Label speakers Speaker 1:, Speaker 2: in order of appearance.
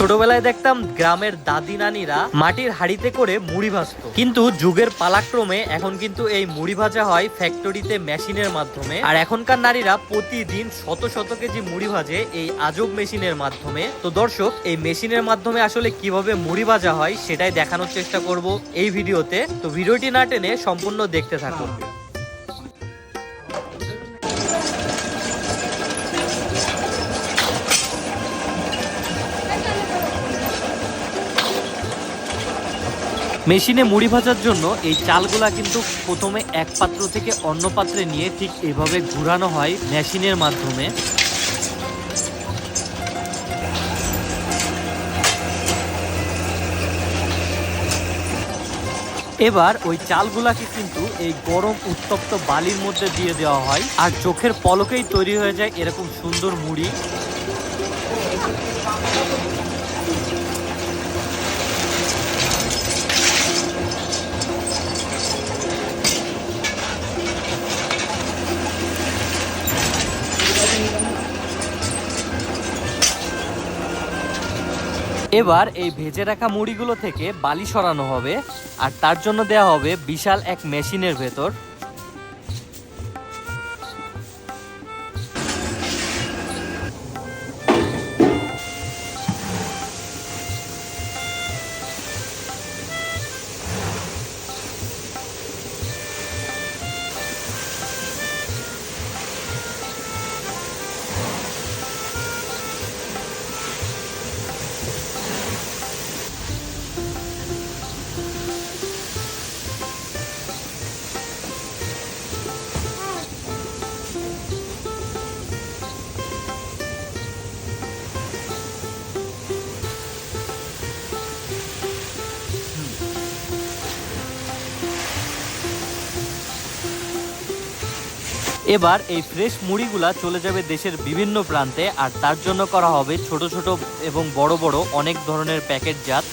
Speaker 1: ছোটবেলায় দেখতাম গ্রামের দাদি নানিরা মাটির হাড়িতে করে মুড়ি ভাজত। কিন্তু যুগের পালাক্রমে এখন কিন্তু এই মুড়ি ভাজা হয় ফ্যাক্টরিতে মেশিনের মাধ্যমে। আর এখনকার নারীরা প্রতিদিন শত শত কেজি মুড়ি ভাজে এই আজব মেশিনের মাধ্যমে। তো দর্শক, এই মেশিনের মাধ্যমে আসলে কীভাবে মুড়ি ভাজা হয় সেটাই দেখানোর চেষ্টা করব এই ভিডিওতে। তো ভিডিওটি না টেনে সম্পূর্ণ দেখতে থাকুন। মেশিনে মুড়ি ভাজার জন্য এই চালগুলা কিন্তু প্রথমে এক পাত্র থেকে অন্য পাত্রে নিয়ে ঠিক এভাবে ঘুরানো হয় মেশিনের মাধ্যমে। এবার ওই চালগুলাকে কিন্তু এই গরম উত্তপ্ত বালির মধ্যে দিয়ে দেওয়া হয় আর চোখের পলকেই তৈরি হয়ে যায় এরকম সুন্দর মুড়ি। এবার এই ভেজে রাখা মুড়িগুলো থেকে বালি সরানো হবে আর তার জন্য দেয়া হবে বিশাল এক মেশিনের ভেতর এবার এই ফ্রেশ মুড়িগুলা চলে যাবে দেশের বিভিন্ন প্রান্তে, আর তার জন্য করা হবে ছোট ছোট এবং বড় বড় অনেক ধরনের প্যাকেটজাত